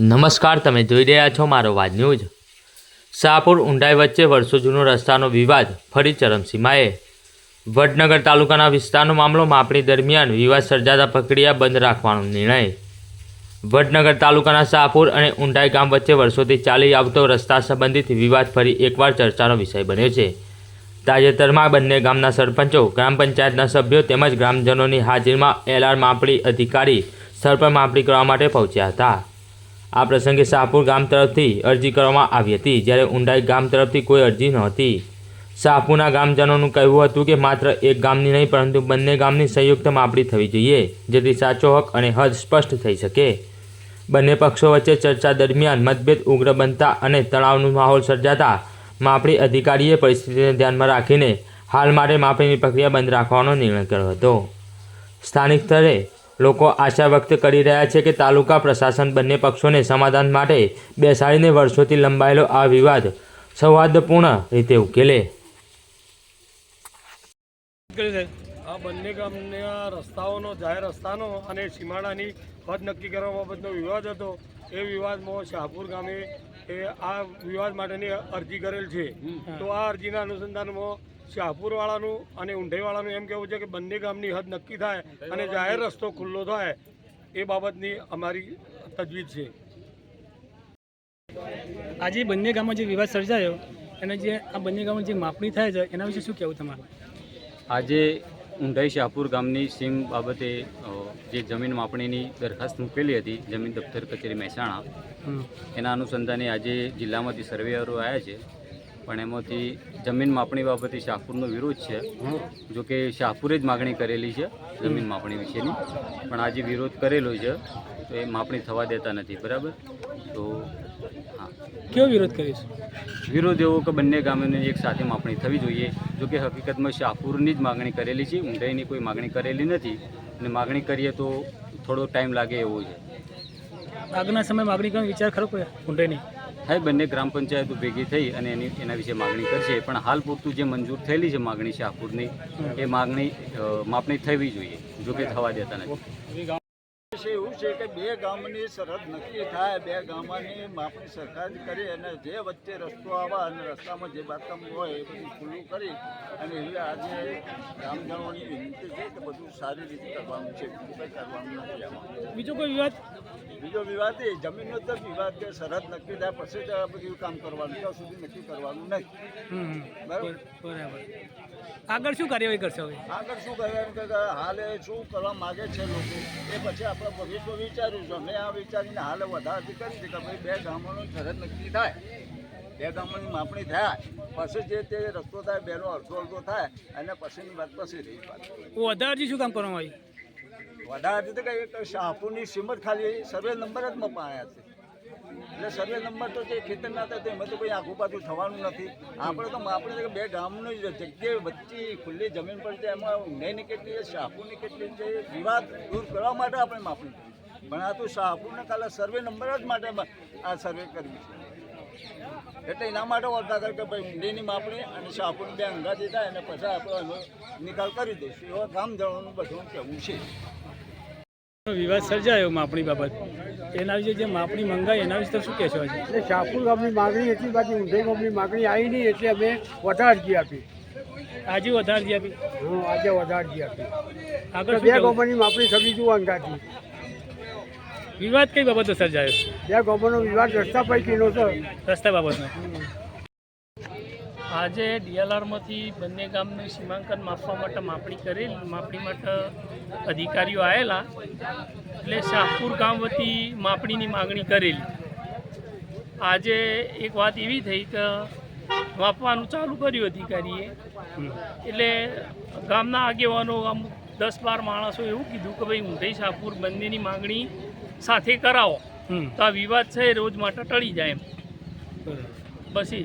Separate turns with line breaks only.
નમસ્કાર, તમે જોઈ રહ્યા છો મારો વાત ન્યૂઝ. શાહપુર ઊંડાઈ વચ્ચે વર્ષો જૂનો રસ્તાનો વિવાદ ફરી ચરમસીમાએ. વડનગર તાલુકાના વિસ્તારનો મામલો માપણી દરમિયાન વિવાદ સર્જાતા પ્રક્રિયા બંધ રાખવાનો નિર્ણય. વડનગર તાલુકાના શાહપુર અને ઊંડાઈ ગામ વચ્ચે વર્ષોથી ચાલી આવતો રસ્તા સંબંધિત વિવાદ ફરી એકવાર ચર્ચાનો વિષય બન્યો છે. તાજેતરમાં બંને ગામના સરપંચો, ગ્રામ પંચાયતના સભ્યો તેમજ ગ્રામજનોની હાજરીમાં એલઆર માપણી અધિકારી સ્થળ પર માપણી કરવા માટે પહોંચ્યા હતા. આ પ્રસંગે શાહપુર ગામ તરફથી અરજી કરવામાં આવી હતી. જ્યારે ઊંડાઈ ગામ તરફથી કોઈ અરજી નહોતી. શાહપુરના ગામજનોનું કહેવું હતું કે, માત્ર એક ગામની નહીં, પરંતુ બંને ગામની સંયુક્ત માપણી થવી જોઈએ, જેથી સાચો હક અને હદ સ્પષ્ટ થઈ શકે. બંને પક્ષો વચ્ચે ચર્ચા દરમિયાન મતભેદ ઉગ્ર બનતા અને તણાવનો માહોલ સર્જાતા માપણી અધિકારીએ પરિસ્થિતિને ધ્યાનમાં રાખીને હાલ માટે માપણીની પ્રક્રિયા બંધ રાખવાનો નિર્ણય કર્યો હતો. સ્થાનિક સ્તરે લોકો આશા વ્યક્ત કરી રહ્યા છે કે તાલુકા પ્રશાસન બંને પક્ષોને સમાધાન માટે બેસાડીને વર્ષોથી લંબાયેલો આ વિવાદ સૌહાર્દપૂર્ણ રીતે ઉકેલે.
આ બંને ગામના રસ્તાઓનો જાહેર રસ્તાનો અને સીમાડાની હદ નક્કી કરવા બાબતનો વિવાદ હતો. એ વિવાદમાં શાહપુર ગામે એ આ વિવાદ માટેની અરજી કરેલ છે. તો આ અરજીના અનુસંધાનમાં શાહપુરવાળાનું અને ઊંઢેવાળાનું એમ કહેવું છે કે બંને ગામની હદ નક્કી થાય અને જાહેર રસ્તો ખુલ્લો થાય એ બાબતની અમારી તજવીજ છે.
આજે બંને ગામમાં જે વિવાદ સર્જાયો અને જે આ બંને ગામમાં જે માપણી થાય છે એના વિશે શું કહેવું તમારે?
આજે ઊંઢાઈ શાહપુર ગામની સીમ બાબતે જે જમીન માપણીની દરખાસ્ત મૂકેલી હતી જમીન દફતર કચેરી મહેસાણા એના અનુસંધાને આજે જિલ્લામાંથી સર્વેયરો આવ્યા છે. પણ એમાંથી જમીન માપણી બાબતે શાહપુરનો વિરોધ છે. જો કે શાહપુરે જ માગણી કરેલી છે જમીન માપણી વિશેની. પણ આજે વિરોધ કરેલો છે તો એ માપણી થવા દેતા નથી બરાબર? તો હા.
કેવો વિરોધ કરીશ
વિરોધ એવો કે બંને ગામોની એક સાથે માપણી થવી જોઈએ. જો કે હકીકતમાં શાહપુરની જ માગણી કરેલી છે ઊંડાઈની કોઈ માગણી કરેલી નથી. અને માગણી કરીએ તો થોડો ટાઈમ લાગે એવો છે.
આગળના સમય માગણી કરવાનો વિચાર ખરો કોઈ ઊંડાઈની?
થાય બંને ગ્રામ પંચાયતો ભેગી થઈ અને એની એના વિશે માગણી કરશે. પણ હાલ પૂરતું જે મંજૂર થયેલી છે માગણી શાહપુરની એ માગણી માપણી થવી જોઈએ જો કે થવા દેતા નથી.
છે એવું છે કે બે ગામની સરહદ નક્કી થાય બે ગામની માપણી સરકાર જ કરી અને જે વચ્ચે રસ્તો આવે અને રસ્તામાં જે બાથરૂમ હોય એ બધું ખુલ્લું કરી અને એટલે આજે ગામજનોની વિનંતી છે કે બધું સારી રીતે કરવાનું છે બીજું કોઈ કરવાનું નથી
બીજો કોઈ વિવાદ
બીજો વિવાદ એ જમીનનો તો વિવાદ કે સરહદ નક્કી થાય પછી જ આ બધું કામ કરવાનું ત્યાં સુધી નક્કી કરવાનું નહીં. બરાબર?
બરાબર. આગળ શું કાર્યવાહી કરશે હવે?
આગળ શું કરવાનું કે હાલે શું કરવા માગે છે લોકો? એ પછી આપણે ભવિષ્ય વિચાર્યું છે મેં આ વિચારીને હાલે વધારથી કરી છે કે ભાઈ બે ગામોનો સરહદ નક્કી થાય. બે ગામોની માપણી થાય. પછી જે તે રસ્તો થાય બેનો અડધો અડધો થાય અને પછીની વાત પછી રહી વાત
વધારજી શું કામ કરવામાં આવ્યું
વધારે તો કઈ શાહપુરની સીમત ખાલી સર્વે નંબર જ મપાયા છે. એટલે સર્વે નંબર તો જે ખેતરના હતા તેમાં તો કોઈ આખું પાછું થવાનું નથી. આપણે તો આપણે તો બે ગામની જગ્યાએ વચ્ચે ખુલ્લી જમીન પર છે, એમાં ઊંડાઈની કેટલી છે, શાહપુરની કેટલી છે વિવાદ દૂર કરવા માટે આપણે માપણી કરી પણ આ તો શાહપુરને કાલે સર્વે નંબર જ માટે આ સર્વે કર્યું છે. એટલે એના માટે વર્તા કરે કે ભાઈ ઊંડીની માપણી અને શાહપુરની બે અંગાજી થાય અને પછી આપણે એનો નિકાલ કરી દઈશું. એવા ગામ જવાનું બધું કહેવું છે.
વિવાદ સર્જાયો માપણી બાબત. એના વિશે જે માપણી મંગાઈ એના વિશે શું કહેશો
એટલે શાહપુર ગામની માગણી હતી બાકી ઊંધે ગામની માગણી આવી નહીં એટલે અમે વધારજી આપી.
આજે વધારજી આપી?
હું આજે વધારજી આપી.
આગળ
બે ગામની માપણી થવી જુઓ અંગાથી.
વિવાદ કઈ બાબતો સર્જાયો?
બે ગામોનો વિવાદ રસ્તા પૈકીનો છે.
રસ્તા બાબતનો.
આજે ડીએલઆરમાંથી બંને ગામનું સીમાંકન માપવા માટે માપણી કરેલ. માપણી માટે અધિકારીઓ આવેલા એટલે શાહપુર ગામ વતી માપણીની માગણી કરેલી. આજે એક વાત એવી થઈ કે માપવાનું ચાલુ કર્યું અધિકારીએ. એટલે ગામના આગેવાનો આમ દસ બાર માણસો એવું કીધું કે ભાઈ ઊંધાઈ શાહપુર બંનેની માગણી સાથે કરાવો. તો આ વિવાદ છે રોજ માટે ટળી જાય એમ. બસ એ